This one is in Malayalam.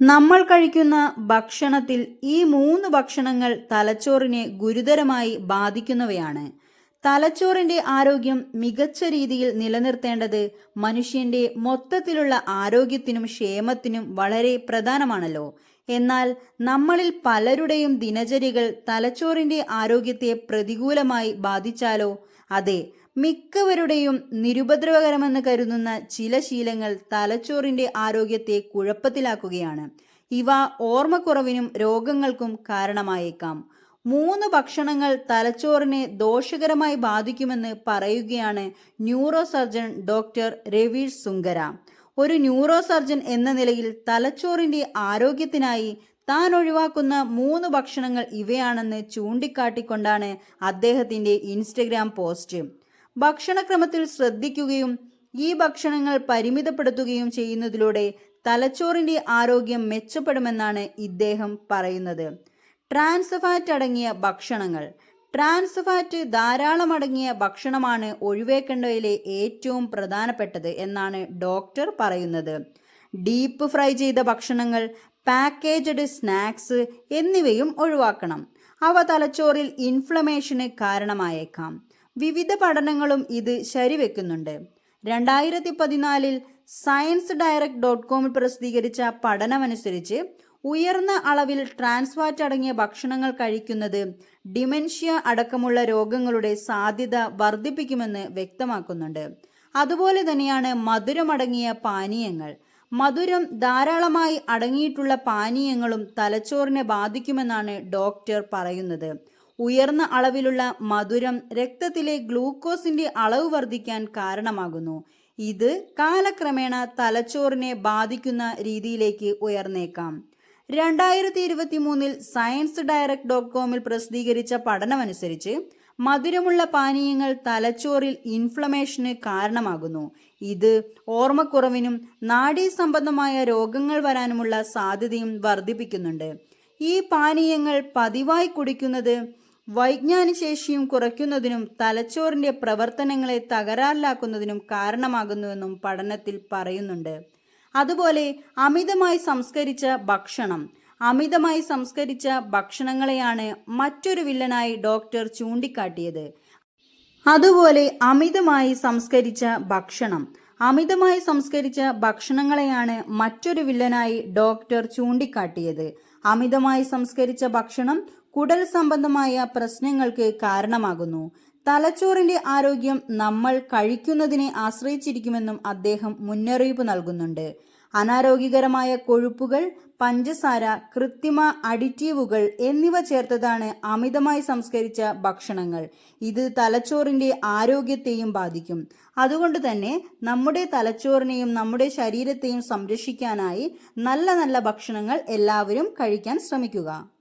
നമ്മൾ കഴിക്കുന്ന ഭക്ഷണത്തിൽ ഈ മൂന്ന് ഭക്ഷണങ്ങൾ തലച്ചോറിനെ ഗുരുതരമായി ബാധിക്കുന്നവയാണ്. തലച്ചോറിന്റെ ആരോഗ്യം മികച്ച രീതിയിൽ നിലനിർത്തേണ്ടത് മനുഷ്യന്റെ മൊത്തത്തിലുള്ള ആരോഗ്യത്തിനും ക്ഷേമത്തിനും വളരെ പ്രധാനമാണല്ലോ. എന്നാൽ നമ്മളിൽ പലരുടെയും ദിനചര്യകൾ തലച്ചോറിന്റെ ആരോഗ്യത്തെ പ്രതികൂലമായി ബാധിച്ചാലോ? അതെ മിക്കവരുടെയും നിരുപദ്രവകരമെന്ന് കരുതുന്ന ചില ശീലങ്ങൾ തലച്ചോറിന്റെ ആരോഗ്യത്തെ കുഴപ്പത്തിലാക്കുകയാണ്. ഇവ ഓർമ്മക്കുറവിനും രോഗങ്ങൾക്കും കാരണമായേക്കാം. മൂന്ന് ഭക്ഷണങ്ങൾ തലച്ചോറിനെ ദോഷകരമായി ബാധിക്കുമെന്ന് പറയുകയാണ് neuro surgeon doctor Ravish Sunkara. ഒരു ന്യൂറോ സർജൻ എന്ന നിലയിൽ തലച്ചോറിന്റെ ആരോഗ്യത്തിനായി താൻ ഒഴിവാക്കുന്ന മൂന്ന് ഭക്ഷണങ്ങൾ ഇവയാണെന്ന് ചൂണ്ടിക്കാട്ടിക്കൊണ്ടാണ് അദ്ദേഹത്തിന്റെ ഇൻസ്റ്റഗ്രാം പോസ്റ്റ്. ഭക്ഷണക്രമത്തിൽ ശ്രദ്ധിക്കുകയും ഈ ഭക്ഷണങ്ങൾ പരിമിതപ്പെടുത്തുകയും ചെയ്യുന്നതിലൂടെ തലച്ചോറിന്റെ ആരോഗ്യം മെച്ചപ്പെടുമെന്നാണ് ഇദ്ദേഹം പറയുന്നത്. ട്രാൻസ് ഫാറ്റ് അടങ്ങിയ ഭക്ഷണങ്ങൾ. ട്രാൻസ് ഫാറ്റ് ധാരാളം അടങ്ങിയ ഭക്ഷണമാണ് ഒഴിവേക്കേണ്ടതിലെ ഏറ്റവും പ്രധാനപ്പെട്ടത് എന്നാണ് ഡോക്ടർ പറയുന്നത്. ഡീപ്പ് ഫ്രൈ ചെയ്ത ഭക്ഷണങ്ങൾ പാക്കേജഡ് സ്നാക്സ് എന്നിവയും ഒഴിവാക്കണം. അവ തലച്ചോറിൽ ഇൻഫ്ലമേഷന് കാരണമായേക്കാം. വിവിധ പഠനങ്ങളും ഇത് ശരിവെക്കുന്നുണ്ട്. രണ്ടായിരത്തി പതിനാലിൽ സയൻസ് ഡയറക്ട് ഡോട്ട് കോമിൽ പ്രസിദ്ധീകരിച്ച പഠനമനുസരിച്ച് ഉയർന്ന അളവിൽ ട്രാൻസ്ഫാറ്റ് അടങ്ങിയ ഭക്ഷണങ്ങൾ കഴിക്കുന്നത് ഡിമെൻഷ്യ അടക്കമുള്ള രോഗങ്ങളുടെ സാധ്യത വർദ്ധിപ്പിക്കുമെന്ന് വ്യക്തമാക്കുന്നുണ്ട്. അതുപോലെ തന്നെയാണ് മധുരമടങ്ങിയ പാനീയങ്ങൾ. മധുരം ധാരാളമായി അടങ്ങിയിട്ടുള്ള പാനീയങ്ങളും തലച്ചോറിനെ ബാധിക്കുമെന്നാണ് ഡോക്ടർ പറയുന്നത്. ഉയർന്ന അളവിലുള്ള മധുരം രക്തത്തിലെ ഗ്ലൂക്കോസിന്റെ അളവ് വർദ്ധിക്കാൻ കാരണമാകുന്നു. ഇത് കാലക്രമേണ തലച്ചോറിനെ ബാധിക്കുന്ന രീതിയിലേക്ക് ഉയർന്നേക്കാം. രണ്ടായിരത്തി ഇരുപത്തി മൂന്നിൽ സയൻസ് ഡയറക്ട് ഡോട്ട് കോമിൽ പ്രസിദ്ധീകരിച്ച പഠനമനുസരിച്ച് മധുരമുള്ള പാനീയങ്ങൾ തലച്ചോറിൽ ഇൻഫ്ലമേഷന് കാരണമാകുന്നു. ഇത് ഓർമ്മക്കുറവിനും നാഡീ സംബന്ധമായ രോഗങ്ങൾ വരാനുമുള്ള സാധ്യതയും വർദ്ധിപ്പിക്കുന്നുണ്ട്. ഈ പാനീയങ്ങൾ പതിവായി കുടിക്കുന്നത് വൈജ്ഞാനികശേഷിയും കുറയ്ക്കുന്നതിനും തലച്ചോറിന്റെ പ്രവർത്തനങ്ങളെ തകരാറിലാക്കുന്നതിനും കാരണമാകുന്നുവെന്നും പഠനത്തിൽ പറയുന്നുണ്ട്. അതുപോലെ അമിതമായി സംസ്കരിച്ച ഭക്ഷണം അമിതമായി സംസ്കരിച്ച ഭക്ഷണങ്ങളെയാണ് മറ്റൊരു വില്ലനായി ഡോക്ടർ ചൂണ്ടിക്കാട്ടിയത്. അതുപോലെ അമിതമായി സംസ്കരിച്ച ഭക്ഷണം അമിതമായി സംസ്കരിച്ച ഭക്ഷണങ്ങളെയാണ് മറ്റൊരു വില്ലനായി ഡോക്ടർ ചൂണ്ടിക്കാട്ടിയത്. അമിതമായി സംസ്കരിച്ച ഭക്ഷണം കുടൽ സംബന്ധമായ പ്രശ്നങ്ങൾക്ക് കാരണമാകുന്നു. തലച്ചോറിന്റെ ആരോഗ്യം നമ്മൾ കഴിക്കുന്നതിനെ ആശ്രയിച്ചിരിക്കുമെന്നും അദ്ദേഹം മുന്നറിയിപ്പ് നൽകുന്നുണ്ട്. അനാരോഗ്യകരമായ കൊഴുപ്പുകൾ പഞ്ചസാര കൃത്രിമ അഡിറ്റീവുകൾ എന്നിവ ചേർത്തതാണ് അമിതമായി സംസ്കരിച്ച ഭക്ഷണങ്ങൾ. ഇത് തലച്ചോറിന്റെ ആരോഗ്യത്തെയും ബാധിക്കും. അതുകൊണ്ട് തന്നെ നമ്മുടെ തലച്ചോറിനെയും നമ്മുടെ ശരീരത്തെയും സംരക്ഷിക്കാനായി നല്ല നല്ല ഭക്ഷണങ്ങൾ എല്ലാവരും കഴിക്കാൻ ശ്രമിക്കുക.